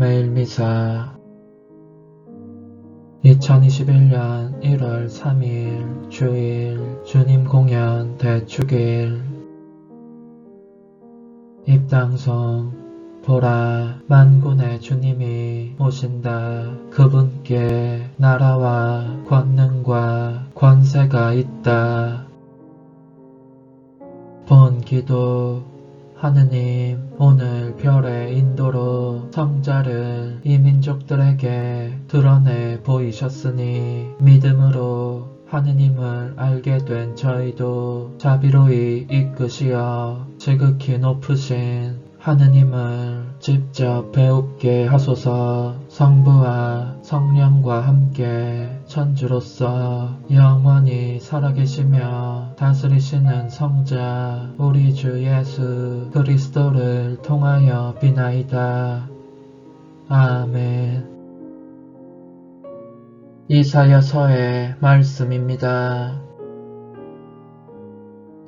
매일 미사 2021년 1월 3일 주일 주님 공연 대축일. 입당송 보라 만군의 주님이 오신다. 그분께 나라와 권능과 권세가 있다. 본 기도 하느님 오늘 드러내 보이셨으니 믿음으로 하느님을 알게 된 저희도 자비로이 이끄시어 지극히 높으신 하느님을 직접 배웁게 하소서 성부와 성령과 함께 천주로서 영원히 살아계시며 다스리시는 성자 우리 주 예수 그리스도를 통하여 비나이다. 아멘 이사야서의 말씀입니다.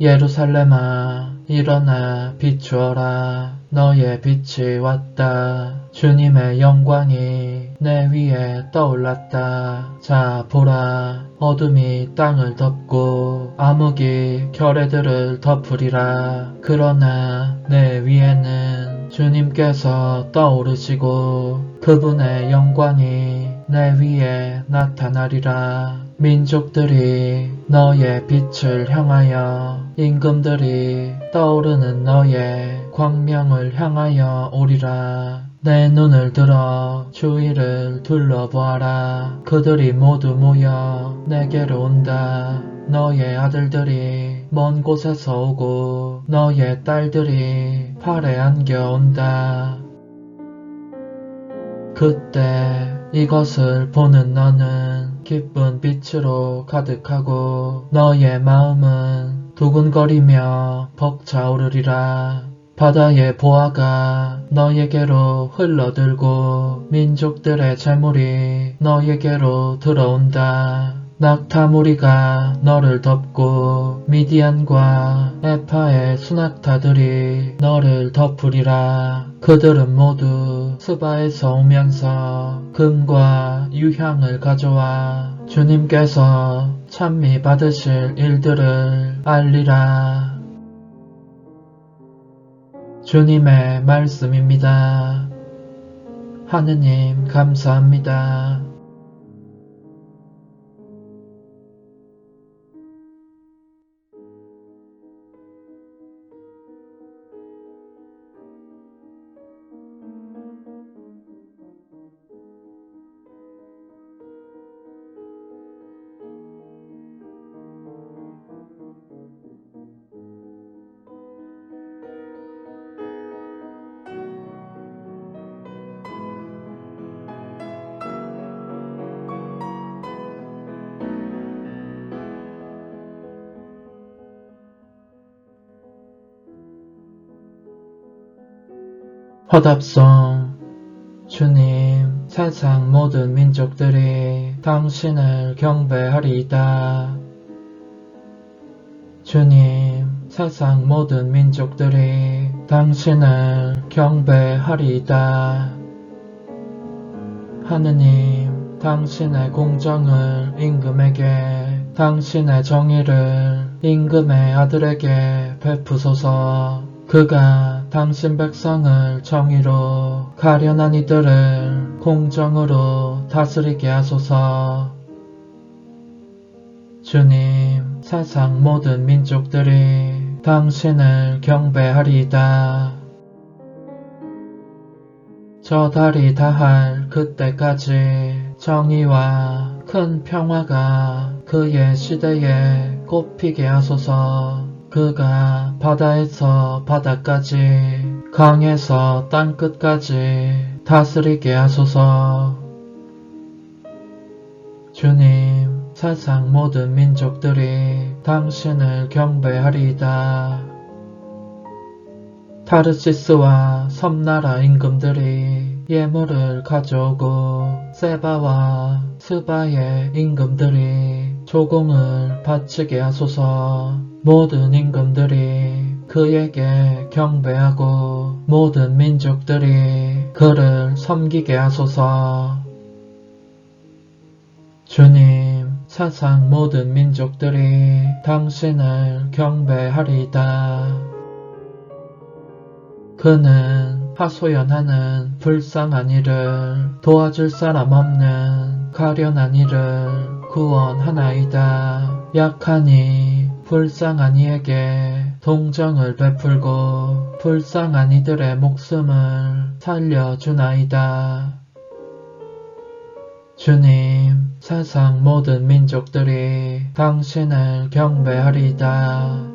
예루살렘아 일어나 비추어라. 너의 빛이 왔다. 주님의 영광이 내 위에 떠올랐다. 자 보라. 어둠이 땅을 덮고 암흑이 결의들을 덮으리라. 그러나 내 위에는 주님께서 떠오르시고 그분의 영광이 내 위에 나타나리라 민족들이 너의 빛을 향하여 임금들이 떠오르는 너의 광명을 향하여 오리라. 내 눈을 들어 주위를 둘러보아라. 그들이 모두 모여 내게로 온다. 너의 아들들이 먼 곳에서 오고 너의 딸들이 팔에 안겨 온다. 그때 이것을 보는 너는 기쁜 빛으로 가득하고 너의 마음은 두근거리며 벅차오르리라. 바다의 보아가 너에게로 흘러들고 민족들의 재물이 너에게로 들어온다. 낙타무리가 너를 덮고 미디안과 에파의 수낙타들이 너를 덮으리라. 그들은 모두 스바에서 오면서 금과 유향을 가져와 주님께서 찬미 받으실 일들을 알리라. 주님의 말씀입니다. 하느님 감사합니다. 허답송 주님 세상 모든 민족들이 당신을 경배하리이다. 주님 세상 모든 민족들이 당신을 경배하리이다. 하느님 당신의 공정을 임금에게 당신의 정의를 임금의 아들에게 베푸소서 그가 당신 백성을 정의로 가련한 이들을 공정으로 다스리게 하소서. 주님, 세상 모든 민족들이 당신을 경배하리이다. 저 달이 다할 그때까지 정의와 큰 평화가 그의 시대에 꽃피게 하소서. 그가 바다에서 바다까지 강에서 땅끝까지 다스리게 하소서. 주님, 세상 모든 민족들이 당신을 경배하리이다. 타르시스와 섬나라 임금들이 예물을 가져오고 세바와 스바의 임금들이 조공을 바치게 하소서. 모든 임금들이 그에게 경배하고 모든 민족들이 그를 섬기게 하소서. 주님, 세상 모든 민족들이 당신을 경배하리이다. 그는 하소연하는 불쌍한 이를 도와줄 사람 없는 가련한 이를 구원하나이다. 약하니 불쌍한 이에게 동정을 베풀고 불쌍한 이들의 목숨을 살려주나이다. 주님, 세상 모든 민족들이 당신을 경배하리이다.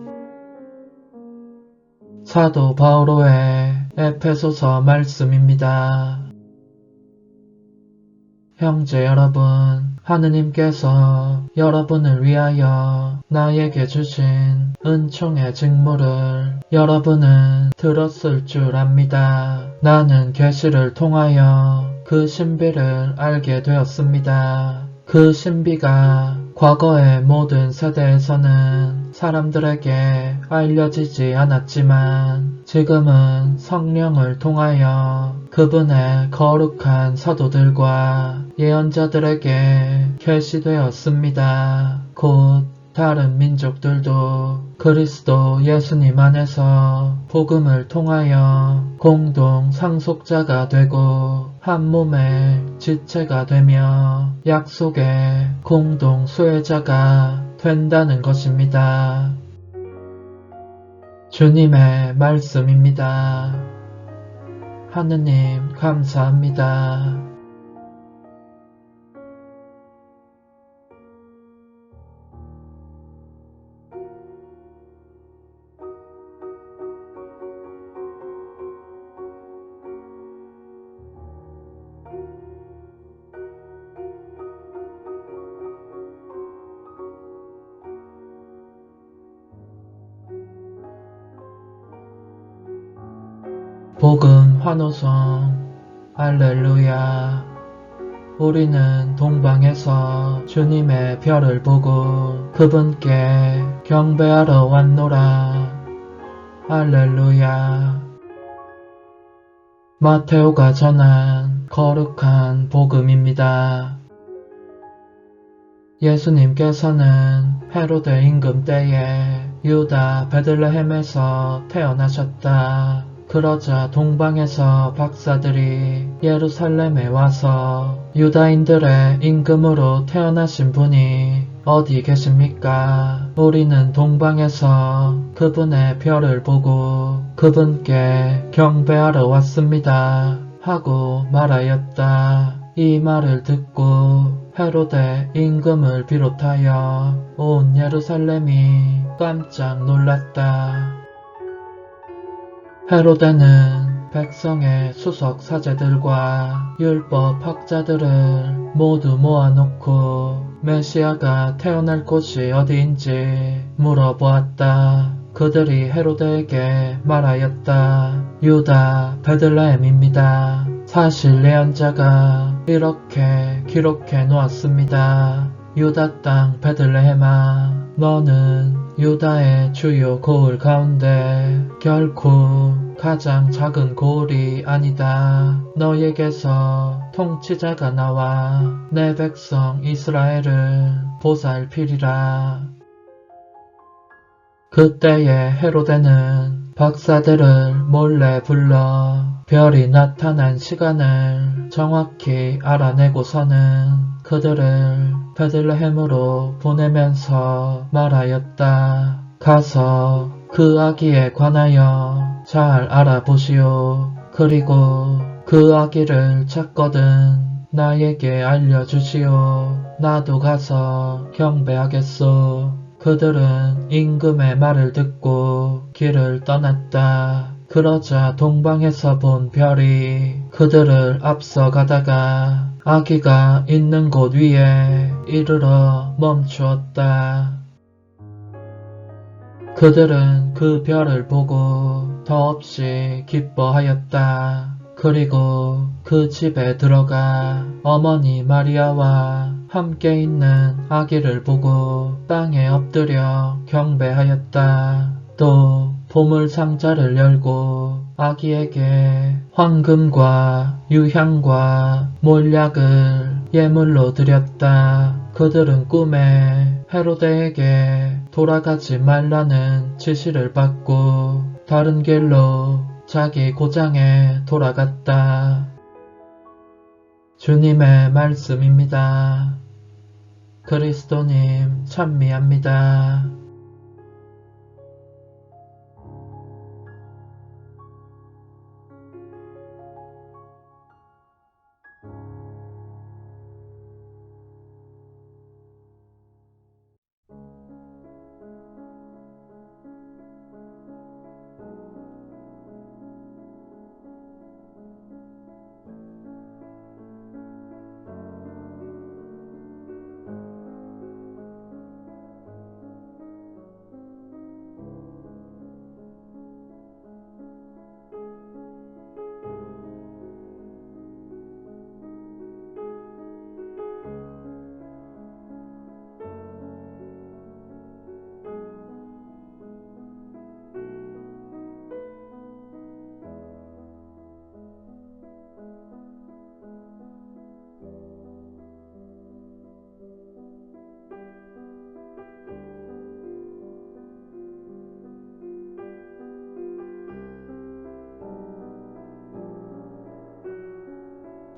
사도 바오로의 에페소서 말씀입니다. 형제 여러분, 하느님께서 여러분을 위하여 나에게 주신 은총의 직무를 여러분은 들었을 줄 압니다. 나는 계시를 통하여 그 신비를 알게 되었습니다. 그 신비가 과거의 모든 세대에서는 사람들에게 알려지지 않았지만 지금은 성령을 통하여 그분의 거룩한 사도들과 예언자들에게 계시되었습니다. 곧 다른 민족들도 그리스도 예수님 안에서 복음을 통하여 공동 상속자가 되고 한 몸의 지체가 되며 약속의 공동 수혜자가 된다는 것입니다. 주님의 말씀입니다. 하느님 감사합니다. 복음 환호성 할렐루야 우리는 동방에서 주님의 별을 보고 그분께 경배하러 왔노라 할렐루야 마테오가 전한 거룩한 복음입니다. 예수님께서는 헤로데 임금 때에 유다 베들레헴에서 태어나셨다. 그러자 동방에서 박사들이 예루살렘에 와서 유다인들의 임금으로 태어나신 분이 어디 계십니까? 우리는 동방에서 그분의 별을 보고 그분께 경배하러 왔습니다. 하고 말하였다. 이 말을 듣고 헤로데 임금을 비롯하여 온 예루살렘이 깜짝 놀랐다. 헤로데는 백성의 수석 사제들과 율법 학자들을 모두 모아놓고 메시아가 태어날 곳이 어디인지 물어보았다. 그들이 헤로데에게 말하였다. 유다 베들레헴입니다. 사실 예언자가 이렇게 기록해 놓았습니다. 유다 땅 베들레헴아 너는 유다의 주요 고을 가운데 결코 가장 작은 고을이 아니다. 너에게서 통치자가 나와 내 백성 이스라엘을 보살피리라. 그때에 헤로데는 박사들을 몰래 불러 별이 나타난 시간을 정확히 알아내고서는 그들을 베들레헴으로 보내면서 말하였다. 가서 그 아기에 관하여 잘 알아보시오. 그리고 그 아기를 찾거든 나에게 알려주시오. 나도 가서 경배하겠소. 그들은 임금의 말을 듣고 길을 떠났다. 그러자 동방에서 본 별이 그들을 앞서 가다가 아기가 있는 곳 위에 이르러 멈추었다. 그들은 그 별을 보고 더없이 기뻐하였다. 그리고 그 집에 들어가 어머니 마리아와 함께 있는 아기를 보고 땅에 엎드려 경배하였다. 또 보물 상자를 열고 아기에게 황금과 유향과 몰약을 예물로 드렸다. 그들은 꿈에 헤로데에게 돌아가지 말라는 지시를 받고 다른 길로 자기 고장에 돌아갔다. 주님의 말씀입니다. 그리스도님 찬미합니다.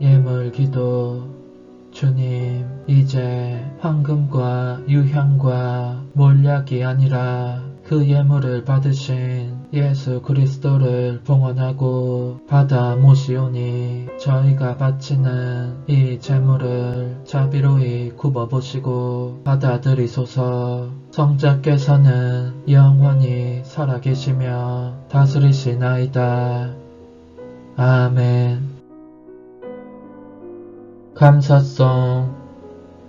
예물 기도. 주님 이제 황금과 유향과 몰약이 아니라 그 예물을 받으신 예수 그리스도를 봉헌하고 받아 모시오니 저희가 바치는 이 제물을 자비로이 굽어보시고 받아들이소서. 성자께서는 영원히 살아계시며 다스리시나이다. 아멘 감사송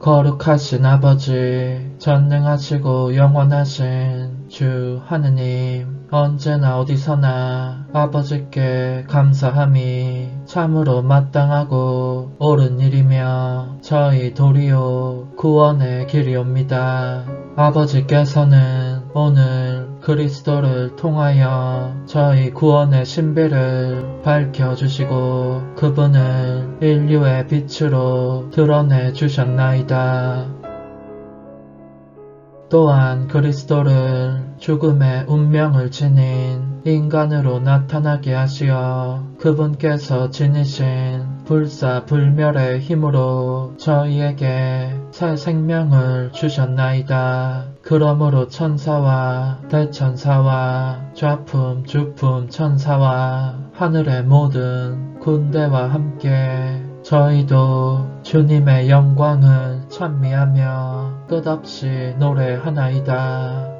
거룩하신 아버지 전능하시고 영원하신 주 하느님 언제나 어디서나 아버지께 감사함이 참으로 마땅하고 옳은 일이며 저희 도리오 구원의 길이옵니다. 아버지께서는 오늘 그리스도를 통하여 저희 구원의 신비를 밝혀주시고 그분을 인류의 빛으로 드러내 주셨나이다. 또한 그리스도를 죽음의 운명을 지닌 인간으로 나타나게 하시어 그분께서 지니신 불사 불멸의 힘으로 저희에게 새 생명을 주셨나이다. 그러므로 천사와 대천사와 좌품 주품 천사와 하늘의 모든 군대와 함께 저희도 주님의 영광을 찬미하며 끝없이 노래하나이다.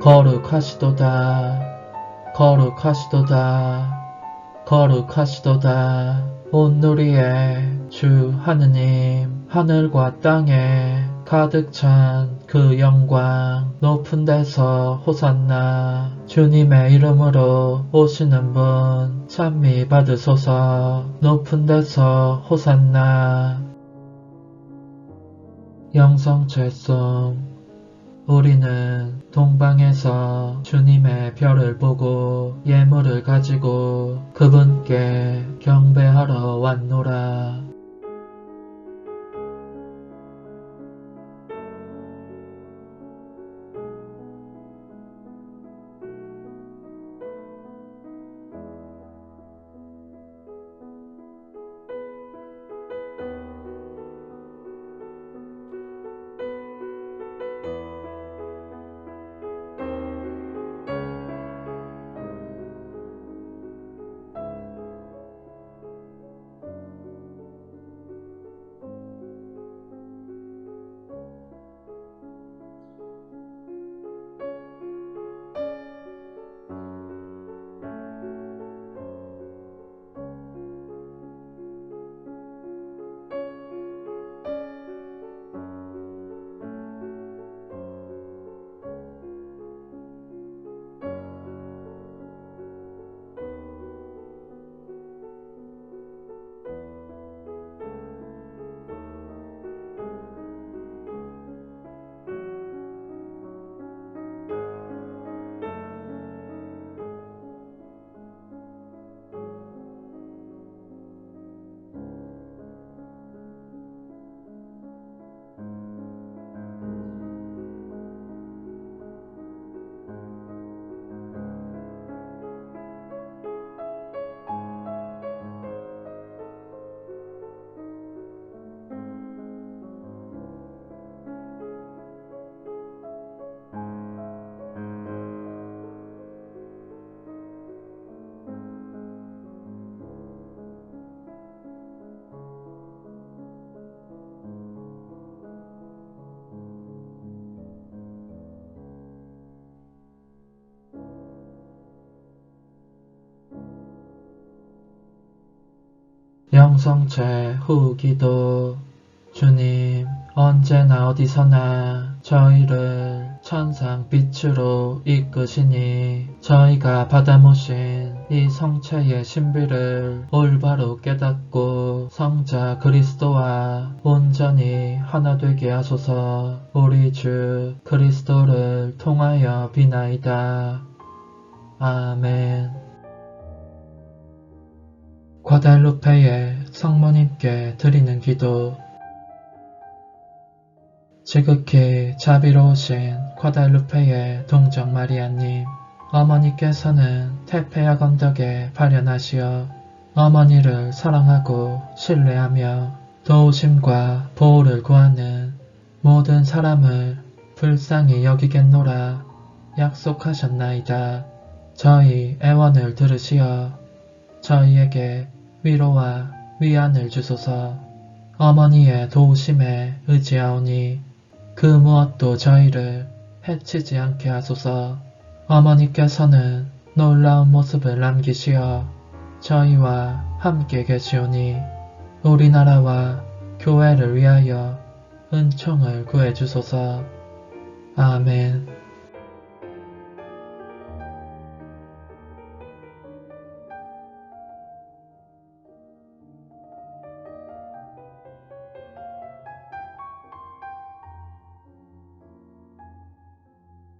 거룩하시도다. 거룩하시도다. 거룩하시도다. 온누리의 주 하느님 하늘과 땅에 가득 찬 그 영광 높은 데서 호산나. 주님의 이름으로 오시는 분 찬미 받으소서. 높은 데서 호산나. 영성체송 우리는 동방에서 주님의 별을 보고 예물을 가지고 그분께 경배하러 왔노라. 영성체 후기도 주님 언제나 어디서나 저희를 천상 빛으로 이끄시니 저희가 받아 모신 이 성체의 신비를 올바로 깨닫고 성자 그리스도와 온전히 하나 되게 하소서 우리 주 그리스도를 통하여 비나이다. 아멘 과달루페의 성모님께 드리는 기도 지극히 자비로우신 과달루페의 동정 마리아님, 어머니께서는 테페아 건덕에 발현하시어 어머니를 사랑하고 신뢰하며 도우심과 보호를 구하는 모든 사람을 불쌍히 여기겠노라 약속하셨나이다. 저희 애원을 들으시어 저희에게 위로와 위안을 주소서. 어머니의 도우심에 의지하오니 그 무엇도 저희를 해치지 않게 하소서. 어머니께서는 놀라운 모습을 남기시어 저희와 함께 계시오니 우리나라와 교회를 위하여 은총을 구해 주소서. 아멘